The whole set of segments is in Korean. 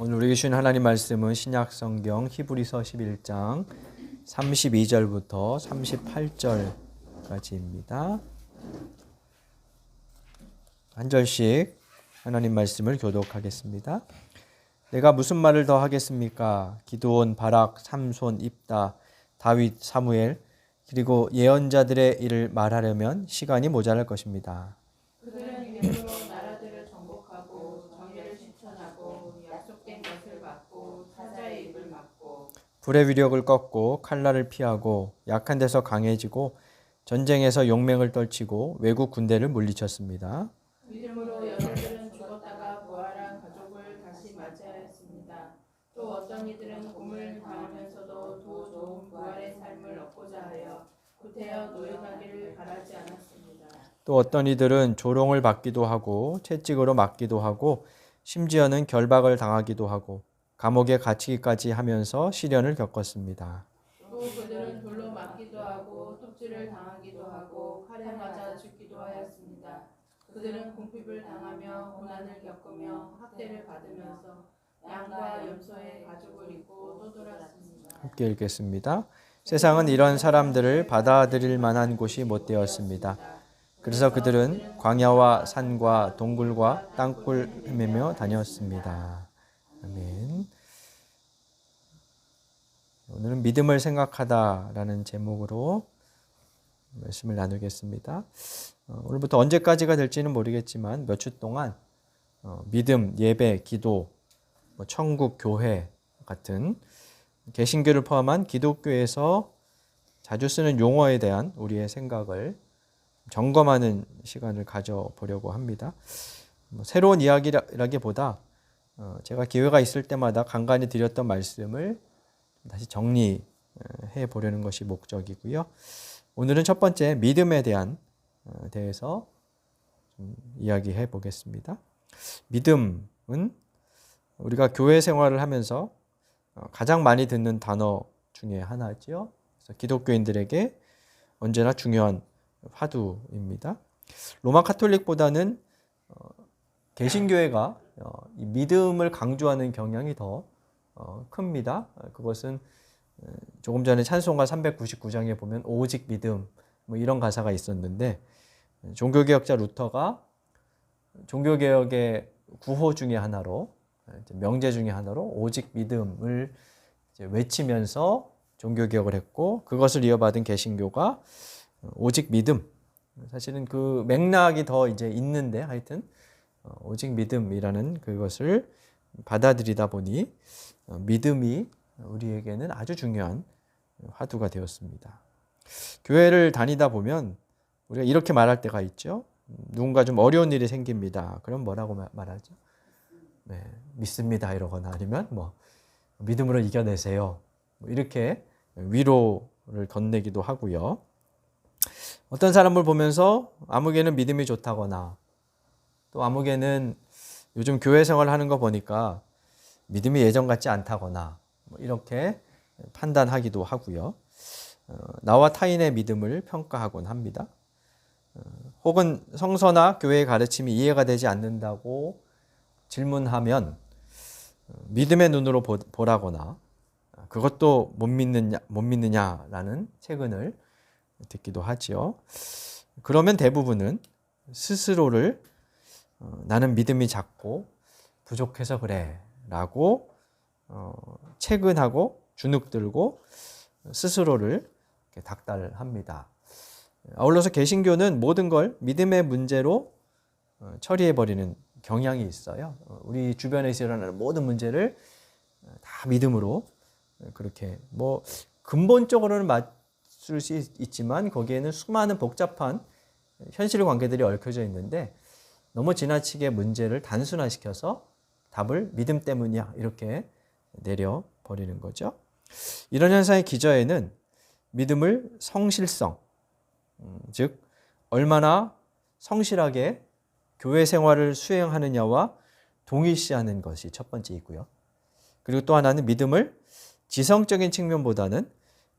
오늘 우리에게 주신 하나님 말씀은 신약 성경 히브리서 11장 32절부터 38절까지입니다. 한 절씩 하나님 말씀을 교독하겠습니다. 내가 무슨 말을 더 하겠습니까? 기드온, 바락, 삼손, 입다, 다윗, 사무엘 그리고 예언자들의 일을 말하려면 시간이 모자랄 것입니다. 그들은 이름으로 나라들을 정복하고 정의를 실천하고 약속된 것을 받고 사자의 입을 막고 불의 위력을 꺾고 칼날을 피하고 약한 데서 강해지고 전쟁에서 용맹을 떨치고 외국 군대를 물리쳤습니다. 믿음으로 여자들은 죽었다가 부활한 가족을 다시 맞이하였습니다. 또 어떤 이들은 꿈을 당하면서도 더 좋은 부활의 삶을 얻고자 하여 구태여 노역하기를 바라지 않았습니다. 또 어떤 이들은 조롱을 받기도 하고 채찍으로 맞기도 하고 심지어는 결박을 당하기도 하고 감옥에 갇히기까지 하면서 시련을 겪었습니다. 또 그들은 돌로 맞기도 하고 톱질을 당하기도 하고 칼에 맞아 죽기도 하였습니다. 그들은 궁핍을 당하며 고난을 겪으며 학대를 받으면서 양과 염소의 가죽을 입고 또 돌았습니다. 함께 읽겠습니다. 세상은 이런 사람들을 받아들일 만한 곳이 못 되었습니다. 그래서 그들은 광야와 산과 동굴과 땅굴 헤매며 다녔습니다. 아멘. 오늘은 믿음을 생각하다라는 제목으로 말씀을 나누겠습니다. 어, 오늘부터 언제까지가 될지는 모르겠지만 몇 주 동안 어, 믿음, 예배, 기도, 뭐 천국, 교회 같은 개신교를 포함한 기독교에서 자주 쓰는 용어에 대한 우리의 생각을 점검하는 시간을 가져보려고 합니다. 뭐 새로운 이야기라기보다 어, 제가 기회가 있을 때마다 간간히 드렸던 말씀을 다시 정리해 보려는 것이 목적이고요. 오늘은 첫 번째 믿음에 대한 어, 대해서 좀 이야기해 보겠습니다. 믿음은 우리가 교회 생활을 하면서 어, 가장 많이 듣는 단어 중에 하나지요. 그래서 기독교인들에게 언제나 중요한 화두입니다. 로마 카톨릭보다는 어, 개신교회가 어, 이 믿음을 강조하는 경향이 더 어, 큽니다. 그것은 어, 조금 전에 찬송가 399장에 보면 오직 믿음 뭐 이런 가사가 있었는데 종교개혁자 루터가 종교개혁의 구호 중에 하나로 명제 중에 하나로 오직 믿음을 외치면서 종교개혁을 했고 그것을 이어받은 개신교가 오직 믿음 사실은 그 맥락이 더 이제 있는데 하여튼 어, 오직 믿음이라는 그것을 받아들이다 보니 어, 믿음이 우리에게는 아주 중요한 화두가 되었습니다. 교회를 다니다 보면 우리가 이렇게 말할 때가 있죠. 누군가 좀 어려운 일이 생깁니다. 그럼 뭐라고 말하죠? 네, 믿습니다 이러거나 아니면 뭐 믿음으로 이겨내세요. 뭐 이렇게 위로를 건네기도 하고요. 어떤 사람을 보면서 아무개는 믿음이 좋다거나 또 아무개는 요즘 교회 생활을 하는 거 보니까 믿음이 예전 같지 않다거나 뭐 이렇게 판단하기도 하고요. 어, 나와 타인의 믿음을 평가하곤 합니다. 어, 혹은 성서나 교회의 가르침이 이해가 되지 않는다고 질문하면 어, 믿음의 눈으로 보 라거나 그것도 못 믿느냐 못 믿느냐라는 체근을 듣기도 하지요. 그러면 대부분은 스스로를 어, 나는 믿음이 작고 부족해서 그래 라고 어, 체근하고 주눅들고 스스로를 닥달합니다. 아울러서 개신교는 모든 걸 믿음의 문제로 어, 처리해 버리는 경향이 있어요. 어, 우리 주변에서 일어나는 모든 문제를 어, 다 믿음으로 그렇게 뭐 근본적으로는 맞을 수 있지만 거기에는 수많은 복잡한 현실 관계들이 얽혀져 있는데 너무 지나치게 문제를 단순화시켜서 답을 믿음 때문이야 이렇게 내려 버리는 거죠. 이런 현상의 기저에는 믿음을 성실성, 음, 즉 얼마나 성실하게 교회 생활을 수행하느냐와 동일시하는 것이 첫 번째 있고요. 그리고 또 하나는 믿음을 지성적인 측면보다는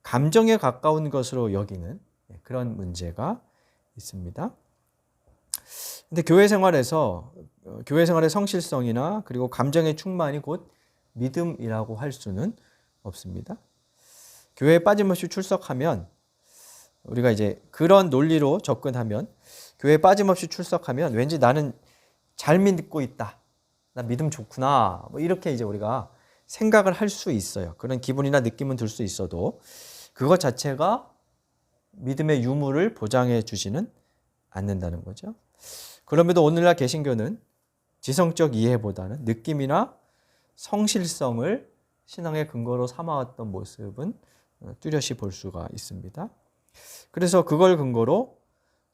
감정에 가까운 것으로 여기는 그런 문제가 있습니다. 근데 교회 생활에서 어, 교회 생활의 성실성이나 그리고 감정의 충만이 곧 믿음이라고 할 수는 없습니다. 교회에 빠짐없이 출석하면 우리가 이제 그런 논리로 접근하면 교회에 빠짐없이 출석하면 왠지 나는 잘 믿고 있다. 나 믿음 좋구나. 뭐 이렇게 이제 우리가 생각을 할 수 있어요. 그런 기분이나 느낌은 들 수 있어도 그것 자체가 믿음의 유무를 보장해 주지는 않는다는 거죠. 그럼에도 오늘날 개신교는 지성적 이해보다는 느낌이나 성실성을 신앙의 근거로 삼아왔던 모습은 어, 뚜렷이 볼 수가 있습니다. 그래서 그걸 근거로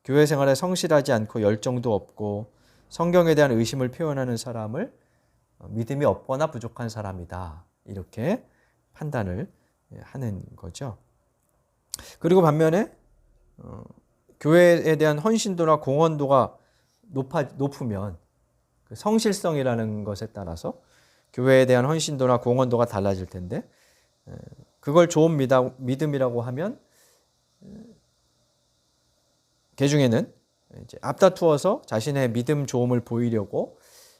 교회 생활에 성실하지 않고 열정도 없고 성경에 대한 의심을 표현하는 사람을 어, 믿음이 없거나 부족한 사람이다. 이렇게 판단을 예, 하는 거죠. 그리고 반면에 어, 교회에 대한 헌신도나 공헌도가 높아, 높으면 그 성실성이라는 것에 따라서 교회에 대한 헌신도나 공헌도가 달라질 텐데 에, 그걸 좋은 믿음이라고 하면 개 중에는 이제 앞다투어서 자신의 믿음 좋음을 보이려고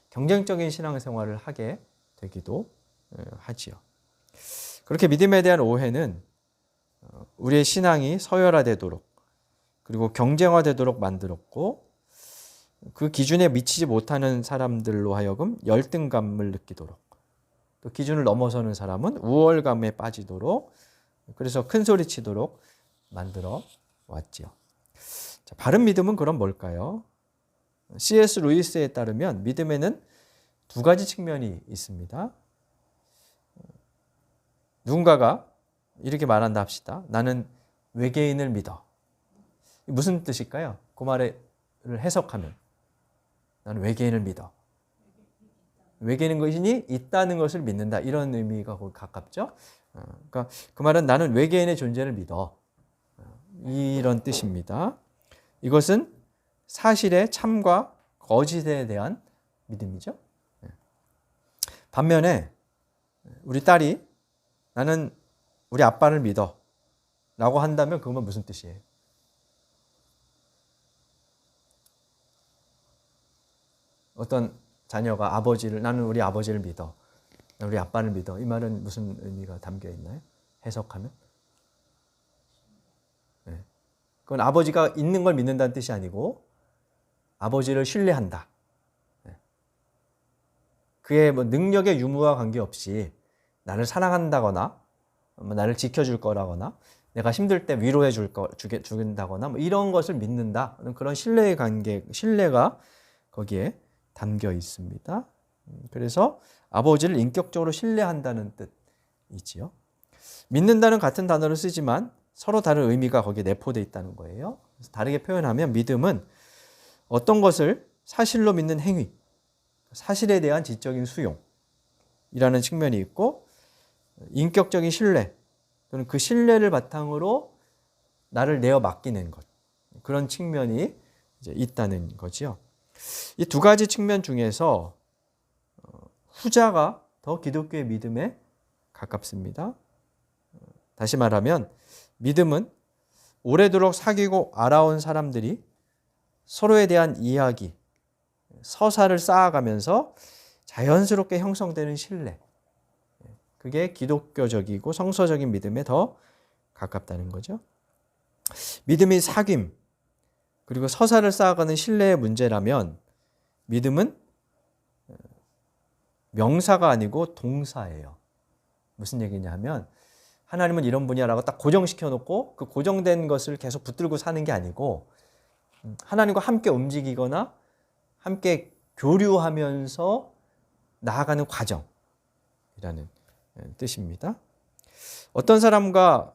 경쟁적인 신앙생활을 하게 되기도 에, 하지요. 그렇게 믿음에 대한 오해는 어, 우리의 신앙이 서열화되도록 그리고 경쟁화되도록 만들었고 그 기준에 미치지 못하는 사람들로 하여금 열등감을 느끼도록 또 기준을 넘어서는 사람은 우월감에 빠지도록 그래서 큰 소리 치도록 만들어 왔지요. 자, 바른 믿음은 그럼 뭘까요? C.S. 루이스에 따르면 믿음에는 두 가지 측면이 있습니다. 누군가가 이렇게 말한다 합시다. 나는 외계인을 믿어. 무슨 뜻일까요? 그 말을 해석하면 나는 외계인을 믿어. 외계인인 것이니 있다는 것을 믿는다. 이런 의미가 가깝죠. 어, 그러니까 그 말은 나는 외계인의 존재를 믿어. 어, 이런 뜻입니다. 이것은 사실의 참과 거짓에 대한 믿음이죠. 예. 반면에 우리 딸이 나는 우리 아빠를 믿어. 라고 한다면 그건 무슨 뜻이에요? 어떤 자녀가 아버지를 나는 우리 아버지를 믿어. 우리 아빠를 믿어. 이 말은 무슨 의미가 담겨 있나요? 해석하면? 네. 그건 아버지가 있는 걸 믿는다는 뜻이 아니고 아버지를 신뢰한다. 네. 그의 뭐 능력의 유무와 관계없이 나를 사랑한다거나 뭐 나를 지켜줄 거라거나 내가 힘들 때 위로해 줄 거, 주긴다거나 뭐 이런 것을 믿는다. 그런 신뢰의 관계, 신뢰가 거기에 담겨 있습니다. 음, 그래서 아버지를 인격적으로 신뢰한다는 뜻이지요. 믿는다는 같은 단어를 쓰지만 서로 다른 의미가 거기에 내포되어 있다는 거예요. 다르게 표현하면 믿음은 어떤 것을 사실로 믿는 행위, 사실에 대한 지적인 수용이라는 측면이 있고 인격적인 신뢰 또는 그 신뢰를 바탕으로 나를 내어 맡기는 것 그런 측면이 있다는 거지요. 이 두 가지 측면 중에서 어, 후자가 더 기독교의 믿음에 가깝습니다. 어, 다시 말하면 믿음은 오래도록 사귀고 알아온 사람들이 서로에 대한 이야기, 서사를 쌓아가면서 자연스럽게 형성되는 신뢰. 그게 기독교적이고 성서적인 믿음에 더 가깝다는 거죠. 믿음이 사귐, 그리고 서사를 쌓아가는 신뢰의 문제라면 믿음은 명사가 아니고 동사예요. 무슨 얘기냐 하면 하나님은 이런 분이야라고 딱 고정시켜 놓고 그 고정된 것을 계속 붙들고 사는 게 아니고 하나님과 함께 움직이거나 함께 교류하면서 나아가는 과정이라는 뜻입니다. 어떤 사람과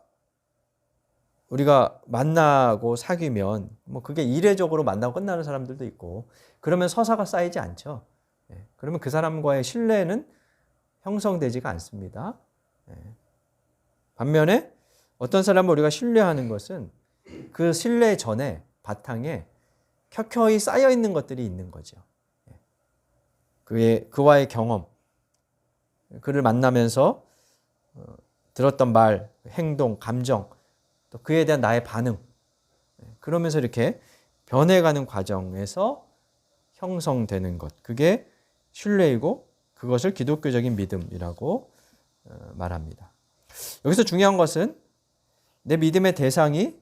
우리가 만나고 사귀면 뭐 그게 이례적으로 만나고 끝나는 사람들도 있고 그러면 서사가 쌓이지 않죠. 예, 그러면 그 사람과의 신뢰는 형성되지가 않습니다. 예. 반면에 어떤 사람을 우리가 신뢰하는 것은 그 신뢰 전에 바탕에 켜켜이 쌓여 있는 것들이 있는 거죠. 예. 그의 그와의 경험, 그를 만나면서 어, 들었던 말, 행동, 감정 또 그에 대한 나의 반응. 그러면서 이렇게 변해가는 과정에서 형성되는 것. 그게 신뢰이고 그것을 기독교적인 믿음이라고 어, 말합니다. 여기서 중요한 것은 내 믿음의 대상이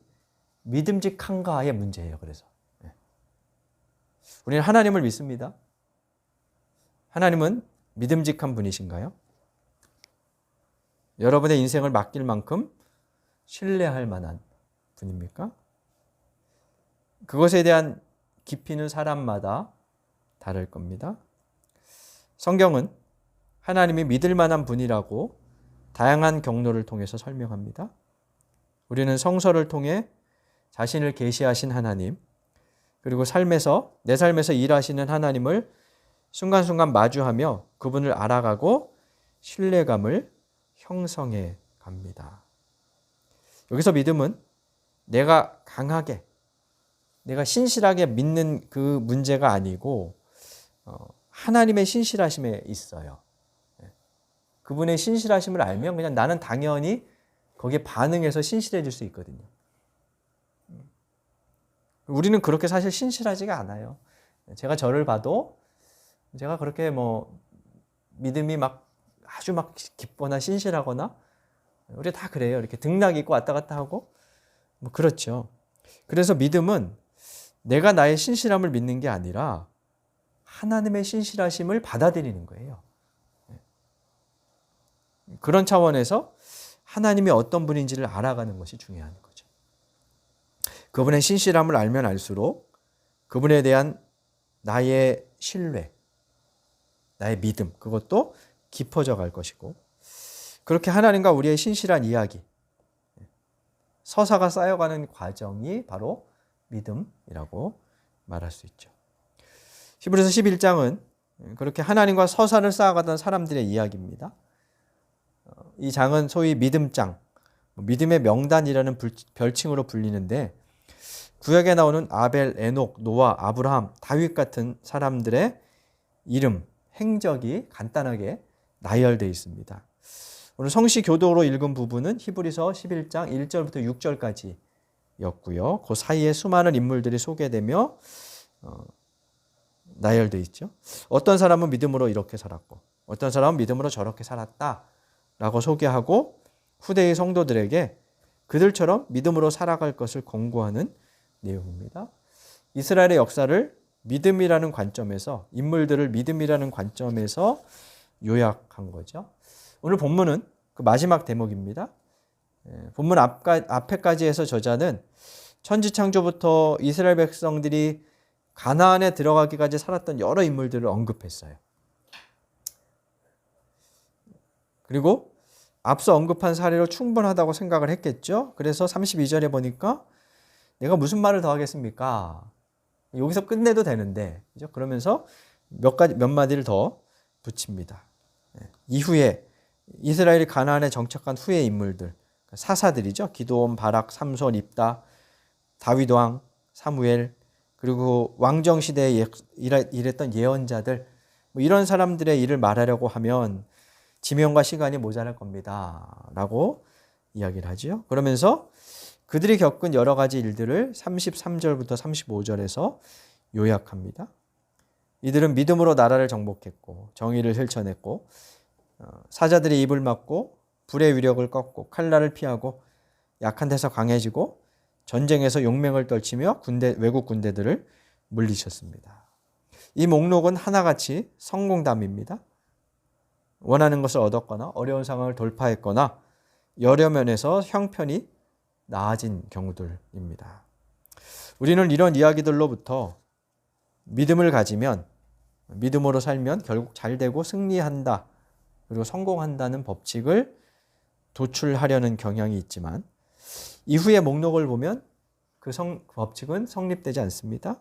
믿음직한가의 문제예요. 그래서 예. 우리는 하나님을 믿습니다. 하나님은 믿음직한 분이신가요? 여러분의 인생을 맡길 만큼 신뢰할 만한 분입니까? 그것에 대한 깊이는 사람마다 다를 겁니다. 성경은 하나님이 믿을 만한 분이라고 다양한 경로를 통해서 설명합니다. 우리는 성서를 통해 자신을 계시하신 하나님, 그리고 삶에서, 내 삶에서 일하시는 하나님을 순간순간 마주하며 그분을 알아가고 신뢰감을 형성해 갑니다. 여기서 믿음은 내가 강하게, 내가 신실하게 믿는 그 문제가 아니고 어, 하나님의 신실하심에 있어요. 예. 그분의 신실하심을 알면 그냥 나는 당연히 거기에 반응해서 신실해질 수 있거든요. 우리는 그렇게 사실 신실하지가 않아요. 제가 저를 봐도 제가 그렇게 뭐 믿음이 막 아주 막 깊거나 신실하거나 우리 다 그래요. 이렇게 등락 있고 왔다 갔다 하고 뭐 그렇죠. 그래서 믿음은 내가 나의 신실함을 믿는 게 아니라 하나님의 신실하심을 받아들이는 거예요. 그런 차원에서 하나님이 어떤 분인지를 알아가는 것이 중요한 거죠. 그분의 신실함을 알면 알수록 그분에 대한 나의 신뢰, 나의 믿음, 그것도 깊어져 갈 것이고, 그렇게 하나님과 우리의 신실한 이야기, 서사가 쌓여가는 과정이 바로 믿음이라고 말할 수 있죠. 히브리서 11장은 그렇게 하나님과 서사를 쌓아가던 사람들의 이야기입니다. 이 장은 소위 믿음장, 믿음의 명단이라는 별칭으로 불리는데 구약에 나오는 아벨, 에녹, 노아, 아브라함, 다윗 같은 사람들의 이름, 행적이 간단하게 나열되어 있습니다. 오늘 성시 교도로 읽은 부분은 히브리서 11장 1절부터 6절까지였고요. 그 사이에 수많은 인물들이 소개되며 어, 나열되어 있죠. 어떤 사람은 믿음으로 이렇게 살았고 어떤 사람은 믿음으로 저렇게 살았다라고 소개하고 후대의 성도들에게 그들처럼 믿음으로 살아갈 것을 권고하는 내용입니다. 이스라엘의 역사를 믿음이라는 관점에서 인물들을 믿음이라는 관점에서 요약한 거죠. 오늘 본문은 그 마지막 대목입니다. 예, 본문 앞까, 앞에까지 해서 저자는 천지창조부터 이스라엘 백성들이 가나안에 들어가기까지 살았던 여러 인물들을 언급했어요. 그리고 앞서 언급한 사례로 충분하다고 생각을 했겠죠. 그래서 32절에 보니까 내가 무슨 말을 더 하겠습니까? 여기서 끝내도 되는데? 그러면서 몇 가지, 몇 마디를 더 붙입니다. 예, 이후에 이스라엘이 가나안에 정착한 후의 인물들, 사사들이죠. 기도원, 바락, 삼손, 입다, 다윗 왕, 사무엘, 그리고 왕정 시대에 일했던 예언자들, 뭐 이런 사람들의 일을 말하려고 하면 지명과 시간이 모자랄 겁니다. 라고 이야기를 하죠. 그러면서 그들이 겪은 여러 가지 일들을 33절부터 35절에서 요약합니다. 이들은 믿음으로 나라를 정복했고 정의를 실천했고 어, 사자들의 입을 막고 불의 위력을 꺾고 칼날을 피하고 약한 데서 강해지고 전쟁에서 용맹을 떨치며 군대 외국 군대들을 물리쳤습니다. 이 목록은 하나같이 성공담입니다. 원하는 것을 얻었거나 어려운 상황을 돌파했거나 여러 면에서 형편이 나아진 경우들입니다. 우리는 이런 이야기들로부터 믿음을 가지면 믿음으로 살면 결국 잘 되고 승리한다. 그리고 성공한다는 법칙을 도출하려는 경향이 있지만 이후의 목록을 보면 그 성, 법칙은 성립되지 않습니다.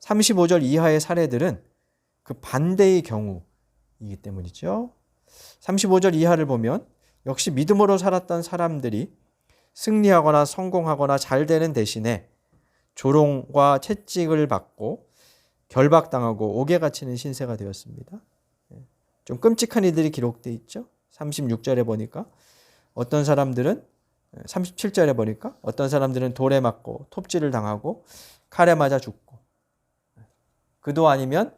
35절 이하의 사례들은 그 반대의 경우이기 때문이죠. 35절 이하를 보면 역시 믿음으로 살았던 사람들이 승리하거나 성공하거나 잘 되는 대신에 조롱과 채찍을 받고 결박당하고 옥에 갇히는 신세가 되었습니다. 예. 좀 끔찍한 이들이 기록되어 있죠. 36절에 보니까 어떤 사람들은 37절에 예, 보니까 어떤 사람들은 돌에 맞고 톱질을 당하고 칼에 맞아 죽고 그도 아니면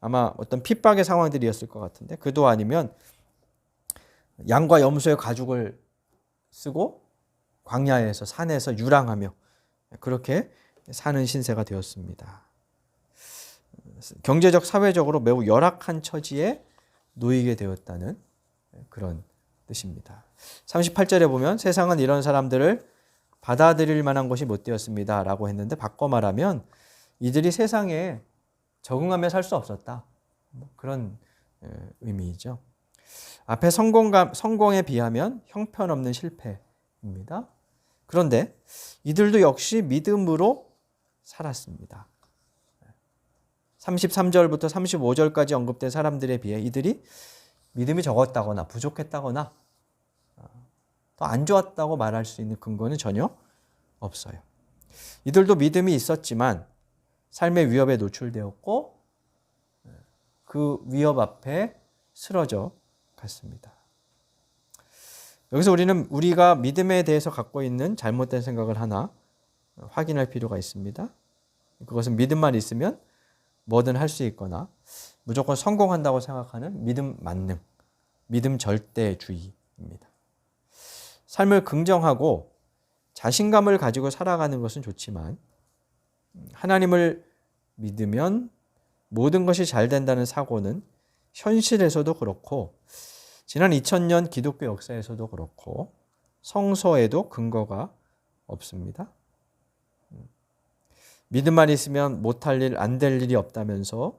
아마 어떤 핍박의 상황들이었을 것 같은데 그도 아니면 양과 염소의 가죽을 쓰고 광야에서 산에서 유랑하며 그렇게 사는 신세가 되었습니다. 경제적 사회적으로 매우 열악한 처지에 놓이게 되었다는 그런 뜻입니다. 38절에 보면 세상은 이런 사람들을 받아들일 만한 것이 못 되었습니다 라고 했는데 바꿔 말하면 이들이 세상에 적응하며 살 수 없었다. 뭐 그런 에, 의미이죠. 앞에 성공감, 성공에 비하면 형편없는 실패입니다. 그런데 이들도 역시 믿음으로 살았습니다. 33절부터 35절까지 언급된 사람들에 비해 이들이 믿음이 적었다거나 부족했다거나 더 안 좋았다고 말할 수 있는 근거는 전혀 없어요. 이들도 믿음이 있었지만 삶의 위협에 노출되었고 그 위협 앞에 쓰러져 갔습니다. 여기서 우리는 우리가 믿음에 대해서 갖고 있는 잘못된 생각을 하나 확인할 필요가 있습니다. 그것은 믿음만 있으면 뭐든 할 수 있거나 무조건 성공한다고 생각하는 믿음 만능, 믿음 절대주의입니다. 삶을 긍정하고 자신감을 가지고 살아가는 것은 좋지만 하나님을 믿으면 모든 것이 잘 된다는 사고는 현실에서도 그렇고 지난 2000년 기독교 역사에서도 그렇고 성서에도 근거가 없습니다. 믿음만 있으면 못할 일, 안 될 일이 없다면서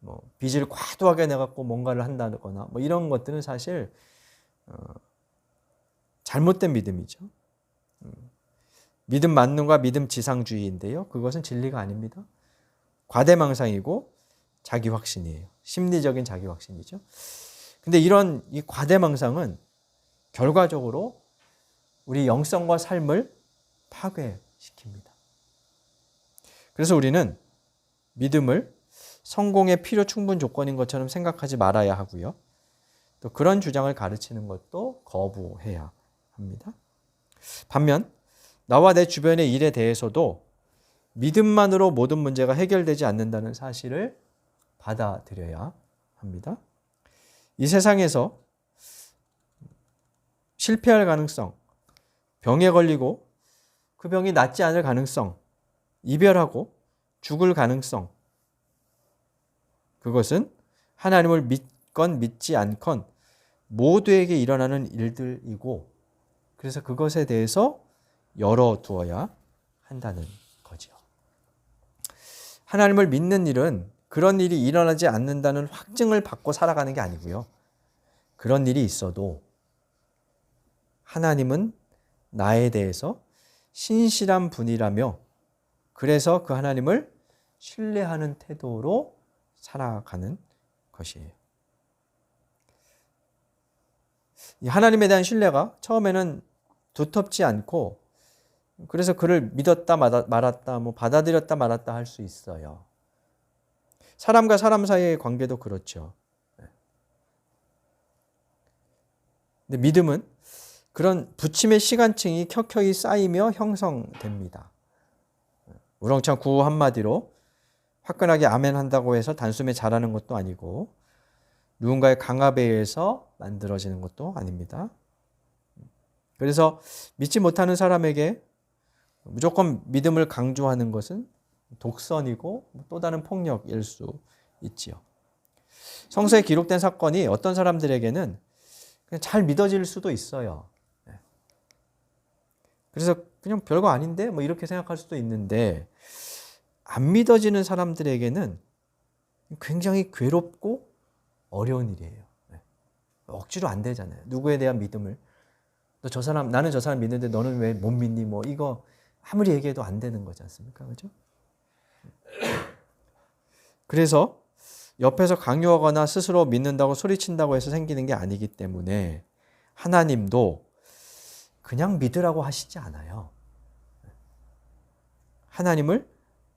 뭐 빚을 과도하게 내갖고 뭔가를 한다거나 뭐 이런 것들은 사실 어, 잘못된 믿음이죠. 음. 믿음 만능과 믿음 지상주의인데요. 그것은 진리가 아닙니다. 과대망상이고 자기 확신이에요. 심리적인 자기 확신이죠. 근데 이런 이 과대망상은 결과적으로 우리 영성과 삶을 파괴시킵니다. 그래서 우리는 믿음을 성공의 필요 충분 조건인 것처럼 생각하지 말아야 하고요. 또 그런 주장을 가르치는 것도 거부해야 합니다. 반면 나와 내 주변의 일에 대해서도 믿음만으로 모든 문제가 해결되지 않는다는 사실을 받아들여야 합니다. 이 세상에서 실패할 가능성, 병에 걸리고 그 병이 낫지 않을 가능성, 이별하고 죽을 가능성, 그것은 하나님을 믿건 믿지 않건 모두에게 일어나는 일들이고 그래서 그것에 대해서 열어두어야 한다는 거죠. 하나님을 믿는 일은 그런 일이 일어나지 않는다는 확증을 받고 살아가는 게 아니고요. 그런 일이 있어도 하나님은 나에 대해서 신실한 분이라며 그래서 그 하나님을 신뢰하는 태도로 살아가는 것이에요. 이 하나님에 대한 신뢰가 처음에는 두텁지 않고 그래서 그를 믿었다 말았다 뭐 받아들였다 말았다 할 수 있어요. 사람과 사람 사이의 관계도 그렇죠. 네. 근데 믿음은 그런 부침의 시간층이 켜켜이 쌓이며 형성됩니다. 우렁찬 구호 한마디로 화끈하게 아멘 한다고 해서 단숨에 잘하는 것도 아니고 누군가의 강압에 의해서 만들어지는 것도 아닙니다. 그래서 믿지 못하는 사람에게 무조건 믿음을 강조하는 것은 독선이고 또 다른 폭력일 수 있지요. 성서에 기록된 사건이 어떤 사람들에게는 그냥 잘 믿어질 수도 있어요. 네. 그래서 그냥 별거 아닌데 뭐 이렇게 생각할 수도 있는데 안 믿어지는 사람들에게는 굉장히 괴롭고 어려운 일이에요. 네. 억지로 안 되잖아요. 누구에 대한 믿음을 너 저 사람 나는 저 사람 믿는데 너는 왜 못 믿니? 뭐 이거 아무리 얘기해도 안 되는 거지 않습니까? 그죠? 그래서 옆에서 강요하거나 스스로 믿는다고 소리친다고 해서 생기는 게 아니기 때문에 하나님도 그냥 믿으라고 하시지 않아요. 하나님을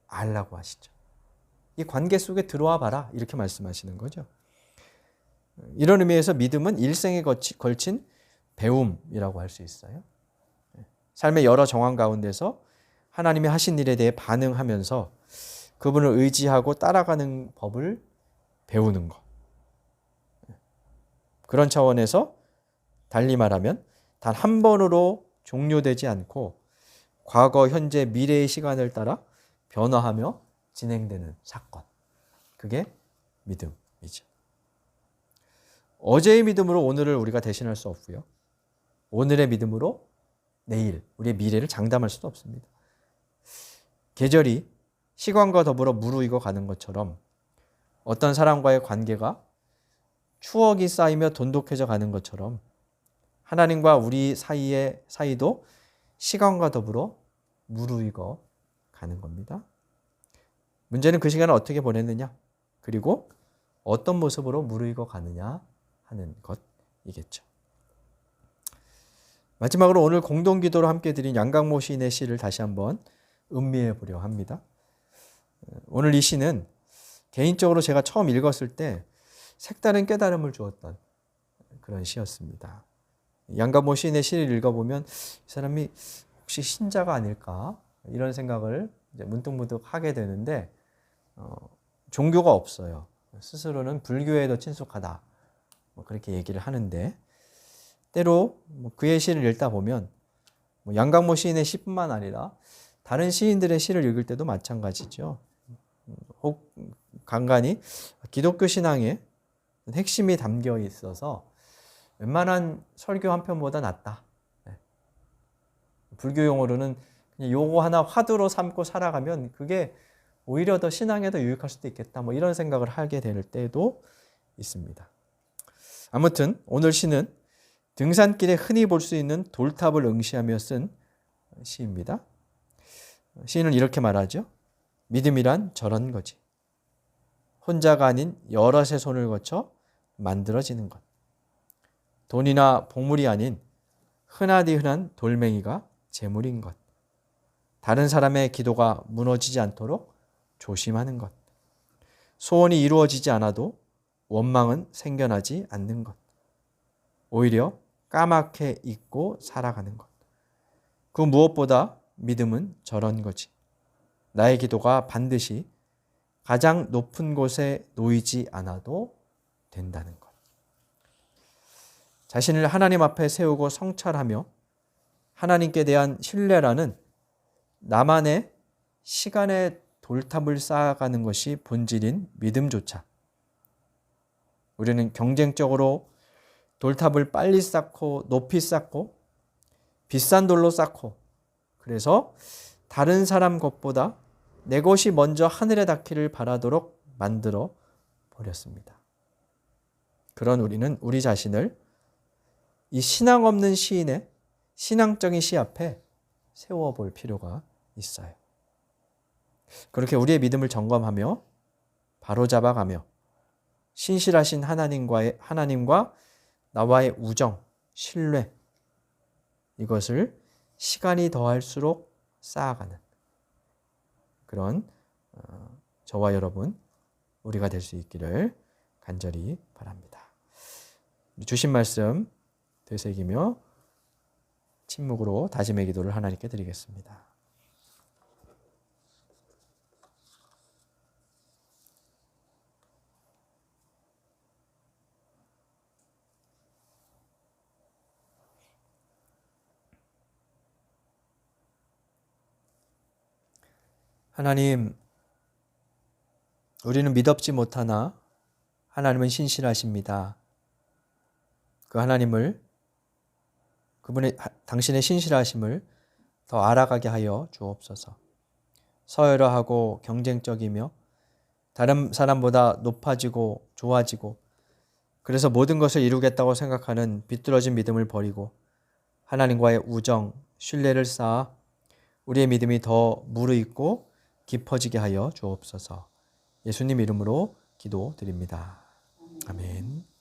알라고 하시죠. 이 관계 속에 들어와 봐라. 이렇게 말씀하시는 거죠. 이런 의미에서 믿음은 일생에 걸친 배움이라고 할 수 있어요. 삶의 여러 정황 가운데서 하나님이 하신 일에 대해 반응하면서 그분을 의지하고 따라가는 법을 배우는 거. 그런 차원에서 달리 말하면 단 한 번으로 종료되지 않고 과거, 현재, 미래의 시간을 따라 변화하며 진행되는 사건. 그게 믿음이죠. 어제의 믿음으로 오늘을 우리가 대신할 수 없고요. 오늘의 믿음으로 내일, 우리의 미래를 장담할 수도 없습니다. 계절이 시간과 더불어 무르익어 가는 것처럼 어떤 사람과의 관계가 추억이 쌓이며 돈독해져 가는 것처럼 하나님과 우리 사이의 사이도 시간과 더불어 무르익어 가는 겁니다. 문제는 그 시간을 어떻게 보냈느냐, 그리고 어떤 모습으로 무르익어 가느냐 하는 것이겠죠. 마지막으로 오늘 공동 기도로 함께 드린 양강모 시인의 시를 다시 한번 음미해 보려 합니다. 오늘 이 시는 개인적으로 제가 처음 읽었을 때 색다른 깨달음을 주었던 그런 시였습니다. 양강모 시인의 시를 읽어보면 이 사람이 혹시 신자가 아닐까 이런 생각을 문득문득 하게 되는데 어, 종교가 없어요. 스스로는 불교에 더 친숙하다. 뭐 그렇게 얘기를 하는데 때로 뭐 그의 시를 읽다 보면 뭐 양강모 시인의 시뿐만 아니라 다른 시인들의 시를 읽을 때도 마찬가지죠. 혹 간간히 기독교 신앙에 핵심이 담겨 있어서 웬만한 설교 한 편보다 낫다. 네. 불교 용어로는 그냥 요거 하나 화두로 삼고 살아가면 그게 오히려 더 신앙에 더 유익할 수도 있겠다. 뭐 이런 생각을 하게 될 때도 있습니다. 아무튼 오늘 시는 등산길에 흔히 볼 수 있는 돌탑을 응시하며 쓴 시입니다. 시인은 이렇게 말하죠. 믿음이란 저런 거지. 혼자가 아닌 여럿의 손을 거쳐 만들어지는 것. 돈이나 보물이 아닌 흔하디 흔한 돌멩이가 재물인 것. 다른 사람의 기도가 무너지지 않도록 조심하는 것. 소원이 이루어지지 않아도 원망은 생겨나지 않는 것. 오히려 까맣게 잊고 살아가는 것. 그 무엇보다 믿음은 저런 거지. 나의 기도가 반드시 가장 높은 곳에 놓이지 않아도 된다는 것. 자신을 하나님 앞에 세우고 성찰하며 하나님께 대한 신뢰라는 나만의 시간의 돌탑을 쌓아가는 것이 본질인 믿음조차 우리는 경쟁적으로 돌탑을 빨리 쌓고 높이 쌓고 비싼 돌로 쌓고 그래서 다른 사람 것보다 내 것이 먼저 하늘에 닿기를 바라도록 만들어 버렸습니다. 그런 우리는 우리 자신을 이 신앙 없는 시인의 신앙적인 시 앞에 세워 볼 필요가 있어요. 그렇게 우리의 믿음을 점검하며 바로잡아 가며 신실하신 하나님과의 하나님과 나와의 우정, 신뢰 이것을 시간이 더할수록 쌓아가는 그런 어, 저와 여러분 우리가 될 수 있기를 간절히 바랍니다. 주신 말씀 되새기며 침묵으로 다짐의 기도를 하나님께 드리겠습니다. 하나님, 우리는 믿업지 못하나 하나님은 신실하십니다. 그 하나님을 그분의 당신의 신실하심을 더 알아가게 하여 주옵소서. 서열화하고 경쟁적이며 다른 사람보다 높아지고 좋아지고 그래서 모든 것을 이루겠다고 생각하는 비뚤어진 믿음을 버리고 하나님과의 우정, 신뢰를 쌓아 우리의 믿음이 더 무르익고 깊어지게 하여 주옵소서. 예수님 이름으로 기도드립니다. 아멘.